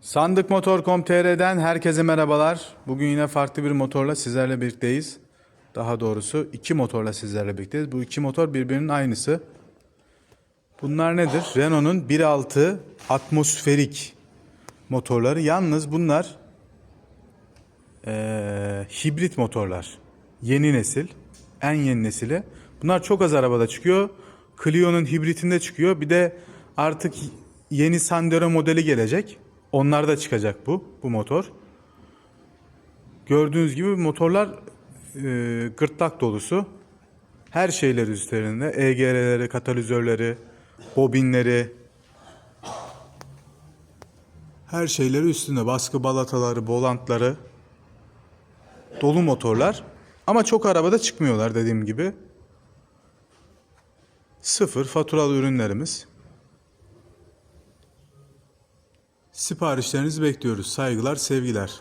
Sandıkmotor.com.tr'den herkese merhabalar. Bugün yine farklı bir motorla sizlerle birlikteyiz. Daha doğrusu iki motorla sizlerle birlikteyiz. Bu iki motor birbirinin aynısı. Bunlar nedir? Renault'un 1.6 atmosferik motorları. Yalnız bunlar eee, hibrit motorlar. Yeni nesil. En yeni nesili. Bunlar çok az arabada çıkıyor. Clio'nun hibritinde çıkıyor. Bir de artık yeni Sandero modeli gelecek. Onlarda çıkacak bu, bu motor. Gördüğünüz gibi motorlar eee, gırtlak dolusu. Her şeyleri üzerinde. EGR'leri, katalizörleri, bobinleri, her şeyleri üstünde. Baskı balataları, bolantları. Dolu motorlar. Ama çok arabada çıkmıyorlar dediğim gibi. Sıfır faturalı ürünlerimiz. Siparişlerinizi bekliyoruz. Saygılar, sevgiler.